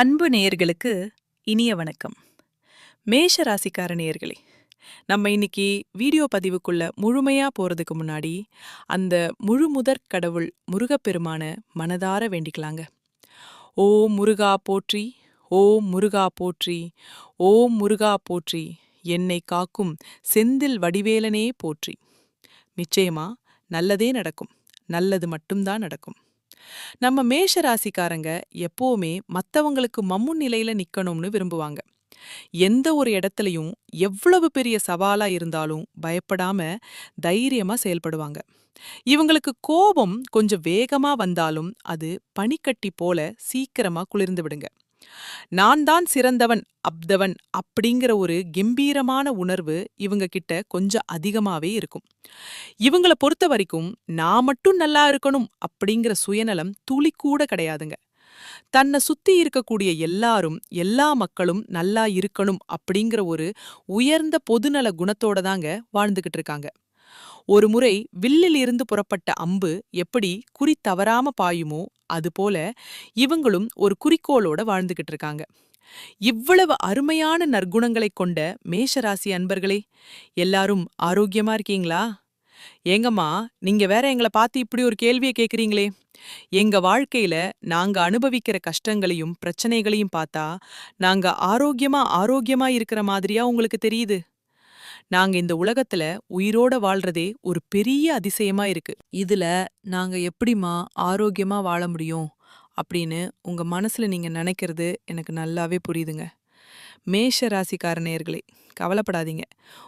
அன்பு நேயர்களுக்கு இனிய வணக்கம். மேஷ ராசிக்கார நேயர்களே நம்ம இன்னைக்கு வீடியோ பதிவுக்குள்ள முழுமையா போறதுக்கு முன்னாடி அந்த முழு முதற் கடவுள் முருகப்பெருமான மனதார வேண்டிக்கலாங்க. ஓ முருகா போற்றி ஓ முருகா போற்றி ஓ முருகா போற்றி என்னை காக்கும் செந்தில் வடிவேலனே போற்றி. நிச்சயமா நல்லதே நடக்கும் நல்லது மட்டும்தான் நடக்கும். நம்ம மேஷ ராசிக்காரங்க எப்போவுமே மத்தவங்களுக்கு மம்முன் நிலையில நிக்கணும்னு விரும்புவாங்க. எந்த ஒரு இடத்துலயும் எவ்வளவு பெரிய சவாலா இருந்தாலும் பயப்படாம தைரியமா செயல்படுவாங்க. இவங்களுக்கு கோபம் கொஞ்சம் வேகமா வந்தாலும் அது பனிக்கட்டி போல சீக்கிரமா குளிர்ந்து விடுங்க. நான் தான் சிறந்தவன் அப்தவன் அப்படிங்கிற ஒரு கம்பீரமான உணர்வு இவங்க கிட்ட கொஞ்சம் அதிகமாவே இருக்கும். இவங்கள பொறுத்த வரைக்கும் நான் மட்டும் நல்லா இருக்கணும் அப்படிங்கிற சுயநலம் துளி கூட கிடையாதுங்க. தன்னை சுத்தி இருக்கக்கூடிய எல்லாரும் எல்லா மக்களும் நல்லா இருக்கணும் அப்படிங்கிற ஒரு உயர்ந்த பொதுநல குணத்தோட தாங்க வாழ்ந்துகிட்டு இருக்காங்க. ஒரு முறை வில்லில் இருந்து புறப்பட்ட அம்பு எப்படி குறி தவறாம பாயுமோ அதுபோல இவங்களும் ஒரு குறிக்கோளோட வாழ்ந்துகிட்டு இருக்காங்க. இவ்வளவு அருமையான நற்குணங்களைக் கொண்ட மேஷராசி அன்பர்களே எல்லாரும் ஆரோக்கியமா இருக்கீங்களா? ஏங்கம்மா நீங்க வேற எங்கள பார்த்து இப்படி ஒரு கேள்வியை கேக்குறீங்களே. எங்க வாழ்க்கையில நாங்க அனுபவிக்கிற கஷ்டங்களையும் பிரச்சனைகளையும் பார்த்தா நாங்க ஆரோக்கியமா ஆரோக்கியமா இருக்கிற மாதிரியா உங்களுக்கு தெரியுது? நாங்க இந்த உலகத்துல உயிரோட வாழ்றதே ஒரு பெரிய அதிசயமா இருக்கு. இதுல நாங்க எப்படிம்மா ஆரோக்கியமா வாழ முடியும் அப்படின்னு உங்க மனசுல நீங்க நினைக்கிறது எனக்கு நல்லாவே புரியுதுங்க. மேஷ ராசிக்காரணியர்களே கவலைப்படாதீங்க.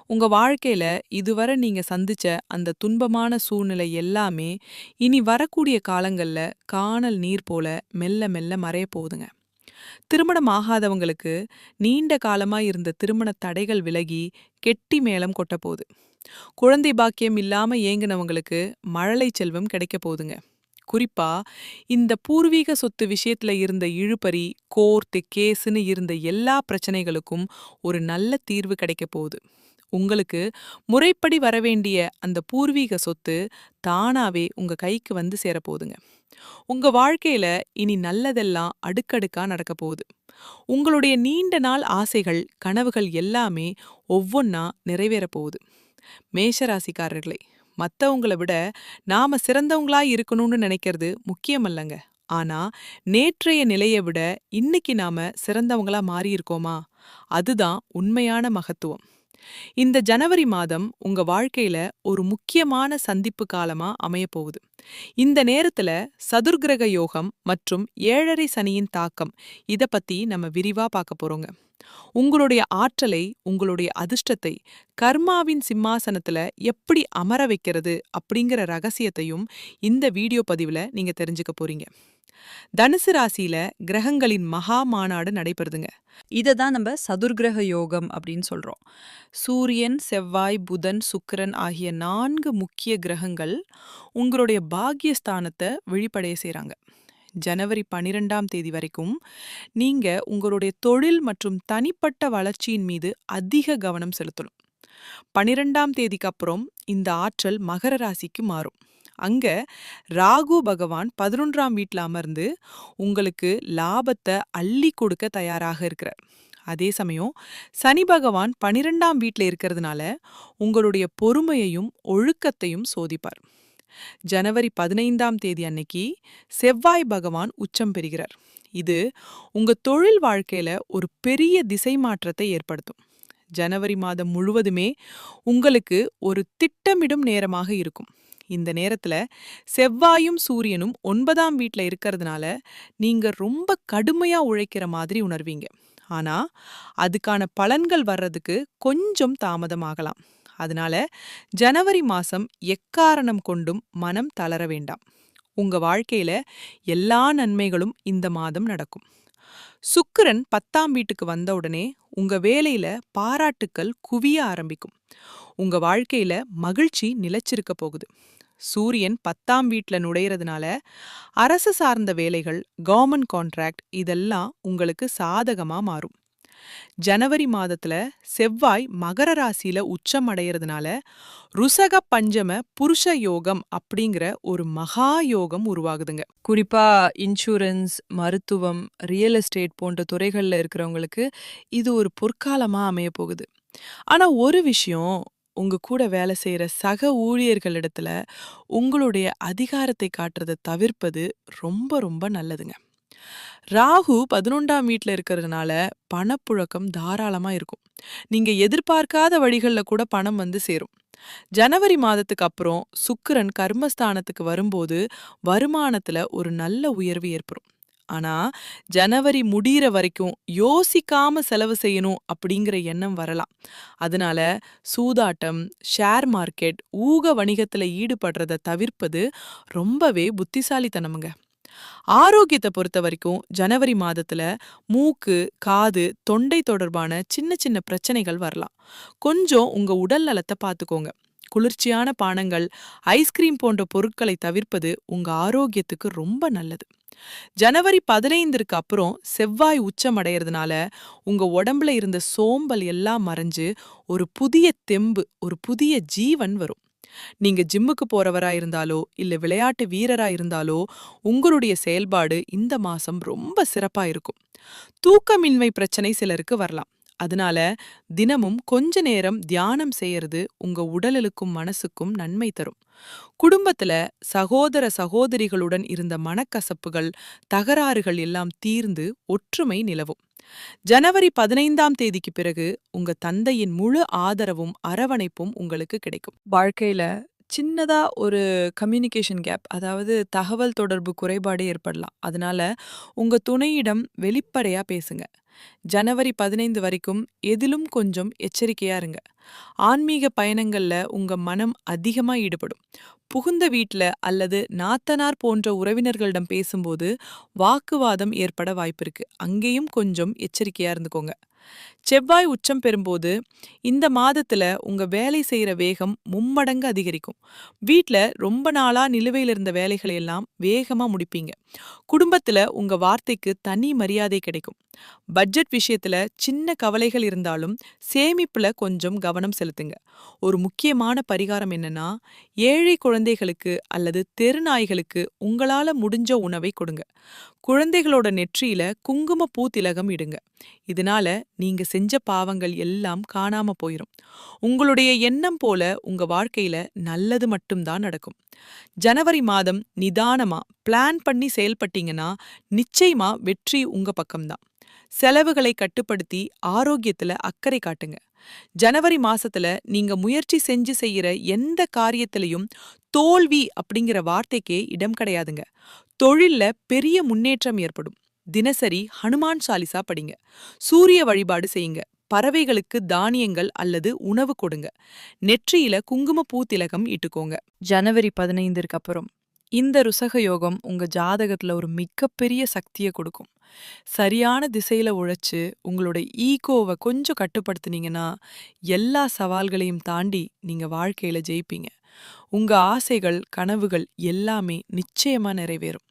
உங்க வாழ்க்கையில இதுவரை நீங்க சந்திச்ச அந்த துன்பமான சூழ்நிலை எல்லாமே இனி வரக்கூடிய காலங்கள்ல காணல் நீர் போல மெல்ல மெல்ல மறைய போகுதுங்க. திருமணம் ஆகாதவங்களுக்கு நீண்ட காலமா இருந்த திருமண தடைகள் விலகி கெட்டி மேளம் கொட்ட போகுது குழந்தை பாக்கியம் இல்லாம ஏங்குனவங்களுக்கு மழலை செல்வம் கிடைக்க போகுதுங்க. குறிப்பா இந்த பூர்வீக சொத்து விஷயத்துல இருந்த இழுபறி கோர்ட்டு கேஸ்னு இருந்த எல்லா பிரச்சனைகளுக்கும் ஒரு நல்ல தீர்வு கிடைக்க போகுது. உங்களுக்கு முறைப்படி வரவேண்டிய அந்த பூர்வீக சொத்து தானாவே உங்க கைக்கு வந்து சேரப்போகுதுங்க. உங்க வாழ்க்கையில இனி நல்லதெல்லாம் அடுக்கடுக்கா நடக்க போகுது. உங்களுடைய நீண்ட நாள் ஆசைகள் கனவுகள் எல்லாமே ஒவ்வொன்னா நிறைவேற போகுது. மேஷராசிக்காரர்களே மத்தவங்கள விட நாம சிறந்தவங்களா இருக்கணும்னு நினைக்கிறது முக்கியமல்லங்க. ஆனா நேற்றைய நிலையை விட இன்னைக்கு நாம சிறந்தவங்களா மாறியிருக்கோமா? அதுதான் உண்மையான மகத்துவம். இந்த ஜனவரி மாதம் உங்க வாழ்க்கையில ஒரு முக்கியமான சந்திப்பு காலமா அமையப் போகுது இந்த நேரத்துல சதுர்கிரக யோகம் மற்றும் ஏழரை சனியின் தாக்கம் இத பத்தி நம்ம விரிவா பார்க்க போறோங்க. உங்களுடைய ஆற்றலை உங்களுடைய அதிர்ஷ்டத்தை கர்மாவின் சிம்மாசனத்துல எப்படி அமர வைக்கிறது அப்படிங்கிற ரகசியத்தையும் இந்த வீடியோ பதிவுல நீங்க தெரிஞ்சுக்க போறீங்க. தனுசு ராசியில கிரகங்களின் மகா மாநாடு நடைபெறுதுங்க. இதை தான் நம்ம சதுர்கிரக யோகம் அப்படின்னு சொல்றோம். சூரியன் செவ்வாய் புதன் சுக்கிரன் ஆகிய நான்கு முக்கிய கிரகங்கள் உங்களுடைய பாக்கியஸ்தானத்தை விழிப்படைய செய்கிறாங்க ஜனவரி பனிரெண்டாம் தேதி வரைக்கும் நீங்க உங்களுடைய தொழில் மற்றும் தனிப்பட்ட வளர்ச்சியின் மீது அதிக கவனம் செலுத்தணும். பனிரெண்டாம் தேதிக்கு அப்புறம் இந்த ஆற்றல் மகர ராசிக்கு மாறும். அங்க ராகு பகவான் பதினொன்றாம் வீட்டில் அமர்ந்து உங்களுக்கு லாபத்தை அள்ளி கொடுக்க தயாராக இருக்கிறார். அதே சமயம் சனி பகவான் பனிரெண்டாம் வீட்டில் இருக்கிறதுனால உங்களுடைய பொறுமையையும் ஒழுக்கத்தையும் சோதிப்பார். ஜனவரி பதினைந்தாம் தேதி அன்னைக்கு செவ்வாய் பகவான் உச்சம் பெறுகிறார். இது உங்க தொழில் வாழ்க்கையில ஒரு பெரிய திசை மாற்றத்தை ஏற்படுத்தும். ஜனவரி மாதம் முழுவதுமே உங்களுக்கு ஒரு திட்டமிடும் நேரமாக இருக்கும். இந்த நேரத்துல செவ்வாயும் சூரியனும் ஒன்பதாம் வீட்டில் இருக்கிறதுனால நீங்க ரொம்ப கடுமையா உழைக்கிற மாதிரி உணர்வீங்க. ஆனா அதுக்கான பலன்கள் வர்றதுக்கு கொஞ்சம் தாமதமாகலாம். அதனால ஜனவரி மாசம் எக்காரணம் கொண்டும் மனம் தளர வேண்டாம். உங்க வாழ்க்கையில எல்லா நன்மைகளும் இந்த மாதம் நடக்கும். சுக்கிரன் பத்தாம் வீட்டுக்கு வந்த உடனே உங்க வேலையில பாராட்டுக்கள் குவிய ஆரம்பிக்கும். உங்க வாழ்க்கையில மகிழ்ச்சி நிலைச்சிருக்க போகுது. சூரியன் பத்தாம் வீட்டில் நுழையிறதுனால அரசு சார்ந்த வேலைகள் கவர்மெண்ட் கான்ட்ராக்ட் இதெல்லாம் உங்களுக்கு சாதகமா மாறும். ஜனவரி மாதத்துல செவ்வாய் மகர ராசியில உச்சம் அடையிறதுனால ருசக பஞ்சம புருஷ யோகம் அப்படிங்கிற ஒரு மகா யோகம் உருவாகுதுங்க. குறிப்பா இன்சூரன்ஸ் மருத்துவம் ரியல் எஸ்டேட் போன்ற துறைகள்ல இருக்கிறவங்களுக்கு இது ஒரு பொற்காலமா அமைய போகுது. ஆனா ஒரு விஷயம் உங்க கூட வேலை செய்யற சக ஊழியர்களிடத்துல உங்களுடைய அதிகாரத்தை காட்டுறதை தவிர்ப்பது ரொம்ப ரொம்ப நல்லதுங்க. ராகு பதினொன்றாம் வீட்டில் இருக்கிறதுனால பணப்புழக்கம் தாராளமாக இருக்கும். நீங்கள் எதிர்பார்க்காத வழிகளில் கூட பணம் வந்து சேரும். ஜனவரி மாதத்துக்கு அப்புறம் சுக்கிரன் கர்மஸ்தானத்துக்கு வரும்போது வருமானத்தில் ஒரு நல்ல உயர்வு ஏற்படும். ஆனா ஜனவரி முடியிற வரைக்கும் யோசிக்காம செலவு செய்யணும் அப்படிங்கிற எண்ணம் வரலாம். அதனால சூதாட்டம் ஷேர் மார்க்கெட் ஊக வணிகத்தில் ஈடுபடுறத தவிர்ப்பது ரொம்பவே புத்திசாலித்தனமுங்க. ஆரோக்கியத்தை பொறுத்த வரைக்கும் ஜனவரி மாதத்துல மூக்கு காது தொண்டை தொடர்பான சின்ன சின்ன பிரச்சனைகள் வரலாம். கொஞ்சம் உங்க உடல் நலத்தை பார்த்துக்கோங்க. குளிர்ச்சியான பானங்கள் ஐஸ்கிரீம் போன்ற பொருட்களை தவிர்ப்பது உங்க ஆரோக்கியத்துக்கு ரொம்ப நல்லது. ஜனவரி பதினைந்திற்கு அப்புறம் செவ்வாய் உச்சமடைகிறதுனால உங்க உடம்புல இருந்த சோம்பல் எல்லாம் மறைஞ்சு ஒரு புதிய தெம்பு ஒரு புதிய ஜீவன் வரும். நீங்க ஜிம்முக்கு போறவரா இருந்தாலோ இல்ல விளையாட்டு வீரரா இருந்தாலோ உங்களுடைய செயல்பாடு இந்த மாசம் ரொம்ப சிறப்பா இருக்கும். தூக்கமின்மை பிரச்சனை சிலருக்கு வரலாம். அதனால தினமும் கொஞ்ச நேரம் தியானம் செய்யறது உங்க உடலுக்கும் மனசுக்கும் நன்மை தரும். குடும்பத்துல சகோதர சகோதரிகளுடன் இருந்த மனக்கசப்புகள் தகராறுகள் எல்லாம் தீர்ந்து ஒற்றுமை நிலவும். ஜனவரி பதினைந்தாம் தேதிக்கு பிறகு உங்க தந்தையின் முழு ஆதரவும் அரவணைப்பும் உங்களுக்கு கிடைக்கும். வாழ்க்கையில சின்னதா ஒரு கம்யூனிகேஷன் கேப் அதாவது தகவல் தொடர்பு குறைபாடு ஏற்படலாம். அதனால உங்க துணையிடம் வெளிப்படையா பேசுங்க. ஜனவரி பதினைந்து வரைக்கும் எதிலும் கொஞ்சம் எச்சரிக்கையா இருங்க. ஆன்மீக பயணங்கள்ல உங்க மனம் அதிகமா ஈடுபடும். புகுந்த வீட்ல அல்லது நாத்தனார் போன்ற உறவினர்களிடம் பேசும்போது வாக்குவாதம் ஏற்பட வாய்ப்பிருக்கு அங்கேயும் கொஞ்சம் எச்சரிக்கையா இருந்துக்கோங்க. செவ்வாய் உச்சம் பெறும்போது இந்த மாதத்துல உங்க வேலை செய்யற வேகம் மும்மடங்கு அதிகரிக்கும். வீட்ல ரொம்ப நாளா நிலுவையில் இருந்த வேலைகளை எல்லாம் வேகமா முடிப்பீங்க. குடும்பத்துல உங்க வார்த்தைக்கு தனி மரியாதை கிடைக்கும். பட்ஜெட் விஷயத்துல சின்ன கவலைகள் இருந்தாலும் சேமிப்புல கொஞ்சம் கவனம் செலுத்துங்க. ஒரு முக்கியமான பரிகாரம் என்னன்னா ஏழை குழந்தைகளுக்கு அல்லது தெருநாய்களுக்கு உங்களால முடிஞ்ச உணவை கொடுங்க. குழந்தைகளோட நெற்றியில குங்கும பூ திலகம் இடுங்க. இதனால நீங்க செஞ்ச பாவங்கள் எல்லாம் காணாம போயிரும். உங்களுடைய எண்ணம் போல உங்க வாழ்க்கையில நல்லது மட்டும்தான் நடக்கும். ஜனவரி மாதம் நிதானமா பிளான் பண்ணி செயல்பட்டீங்கன்னா நிச்சயமா வெற்றி உங்க பக்கம்தான். செலவுகளை கட்டுப்படுத்தி ஆரோக்கியத்துல அக்கறை காட்டுங்க. ஜனவரி மாசத்துல நீங்க முயற்சி செஞ்சு செய்யற எந்த காரியத்திலையும் தோல்வி அப்படிங்கிற வார்த்தைக்கே இடம் கிடையாதுங்க. தொழில்ல பெரிய முன்னேற்றம் ஏற்படும். தினசரி ஹனுமான் சாலிசா படிங்க. சூரிய வழிபாடு செய்யுங்க. பறவைகளுக்கு தானியங்கள் அல்லது உணவு கொடுங்க. நெற்றியில குங்குமப்பூ திலகம் இட்டுக்கோங்க. ஜனவரி பதினைந்திற்கு அப்புறம். இந்த ருசக யோகம் உங்க ஜாதகத்துல ஒரு மிகப்பெரிய சக்தியை கொடுக்கும். சரியான திசையில உழைச்சு உங்களோட ஈகோவை கொஞ்சம் கட்டுப்படுத்துனீங்கன்னா எல்லா சவால்களையும் தாண்டி நீங்க வாழ்க்கையில ஜெயிப்பீங்க. உங்க ஆசைகள் கனவுகள் எல்லாமே நிச்சயமா நிறைவேறும்.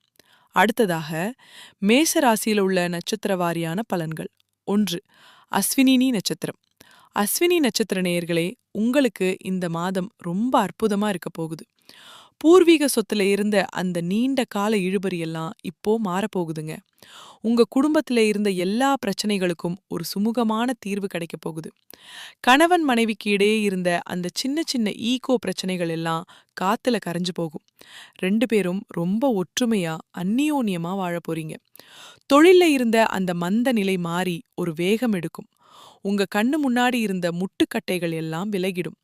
அடுத்ததாக மேச ராசியில உள்ள நட்சத்திர வாரியான பலன்கள். ஒன்று அஸ்வினினி நட்சத்திரம். அஸ்வினி நட்சத்திர நேயர்களே உங்களுக்கு இந்த மாதம் ரொம்ப அற்புதமா இருக்க போகுது. பூர்வீக சொத்துல இருந்த அந்த நீண்ட கால இழுபறி எல்லாம் இப்போ மாறப்போகுதுங்க. உங்க குடும்பத்துல இருந்த எல்லா பிரச்சனைகளுக்கும் ஒரு சுமூகமான தீர்வு கிடைக்க போகுது. கணவன் மனைவிக்கு இடையே இருந்த அந்த சின்ன சின்ன ஈகோ பிரச்சனைகள் எல்லாம் காத்துல கரைஞ்சு போகும். ரெண்டு பேரும் ரொம்ப ஒற்றுமையா அந்நியோன்யமா வாழ போறீங்க. தொழில்ல இருந்த அந்த மந்த நிலை மாறி ஒரு வேகம் எடுக்கும். உங்க கண்ணு முன்னாடி இருந்த முட்டுக்கட்டைகள் எல்லாம் விலகிடும்.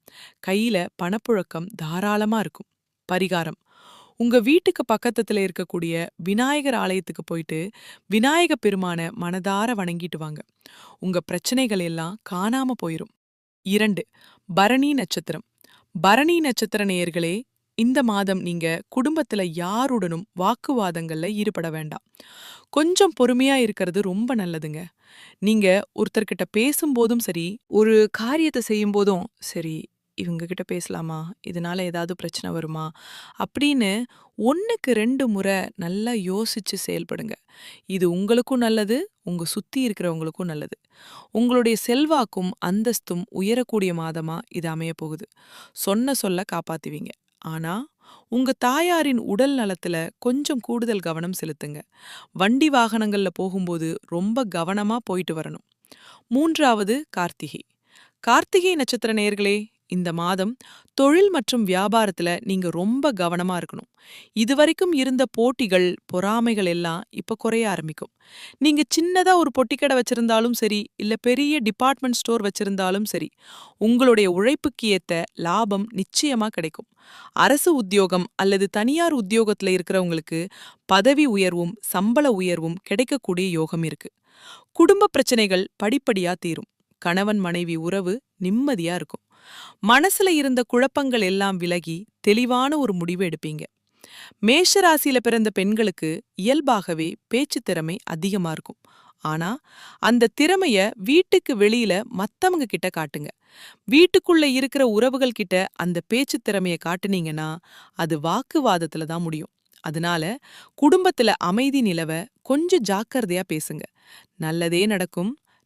கையில பணப்புழக்கம் தாராளமா இருக்கும். பரிகாரம். உங்க வீட்டுக்கு பக்கத்துல இருக்கக்கூடிய விநாயகர் ஆலயத்துக்கு போயிட்டு விநாயக பெருமான மனதார வணங்கிட்டு வாங்க. உங்க பிரச்சனைகள் எல்லாம் காணாம போயிரும். இரண்டு பரணி நட்சத்திரம். பரணி நட்சத்திர நேயர்களே இந்த மாதம் நீங்க குடும்பத்துல யாருடனும் வாக்குவாதங்கள்ல ஈடுபட வேண்டாம். கொஞ்சம் பொறுமையா இருக்கிறது ரொம்ப நல்லதுங்க. நீங்க ஒருத்தர்கிட்ட பேசும்போதும் சரி ஒரு காரியத்தை செய்யும் போதும் சரி இவங்ககிட்ட பேசலாமா? இதனால ஏதாவது பிரச்சனை வருமா? அப்படின்னு ஒன்றுக்கு ரெண்டு முறை நல்லா யோசிச்சு செயல்படுங்க. இது உங்களுக்கும் நல்லது உங்க சுத்தி இருக்கிறவங்களுக்கும் நல்லது. உங்களுடைய செல்வாக்கும் அந்தஸ்தும் உயரக்கூடிய மாதமா இது அமைய போகுது. சொன்ன சொல்ல காப்பாத்துவீங்க. ஆனா உங்க தாயாரின் உடல் நலத்துல கொஞ்சம் கூடுதல் கவனம் செலுத்துங்க. வண்டி வாகனங்கள்ல போகும்போது ரொம்ப கவனமா போயிட்டு வரணும். மூன்றாவது கார்த்திகை. கார்த்திகை நட்சத்திர நேயர்களே இந்த மாதம் தொழில் மற்றும் வியாபாரத்துல நீங்க ரொம்ப கவனமா இருக்கணும். இதுவரைக்கும் இருந்த போட்டிகள் பொறாமைகள் எல்லாம் இப்ப குறைய ஆரம்பிக்கும். நீங்க சின்னதா ஒரு பொட்டிக்கடை வச்சிருந்தாலும் சரி இல்ல பெரிய டிபார்ட்மெண்ட் ஸ்டோர் வச்சிருந்தாலும் சரி உங்களுடைய உழைப்புக்கு ஏத்த லாபம் நிச்சயமா கிடைக்கும். அரசு உத்தியோகம் அல்லது தனியார் உத்தியோகத்துல இருக்கிறவங்களுக்கு பதவி உயர்வும் சம்பள உயர்வும் கிடைக்கக்கூடிய யோகம் இருக்கு. குடும்ப பிரச்சனைகள் படிப்படியா தீரும். கணவன் மனைவி உறவு நிம்மதியா இருக்கும். மனசுல இருந்த குழப்பங்கள் எல்லாம் விலகி தெளிவான ஒரு முடிவு எடுப்பீங்க. மேஷராசியில பிறந்த பெண்களுக்கு இயல்பாகவே பேச்சு திறமை அதிகமா இருக்கும். ஆனா அந்த திறமைய வீட்டுக்கு வெளியில மத்தவங்க கிட்ட காட்டுங்க. வீட்டுக்குள்ள இருக்கிற உறவுகள் கிட்ட அந்த பேச்சு திறமைய காட்டுனீங்கன்னா அது வாக்குவாதத்துல தான் முடியும். அதனால குடும்பத்துல அமைதி நிலவ கொஞ்சம் ஜாக்கிரதையா பேசுங்க. நல்லதே நடக்கும்.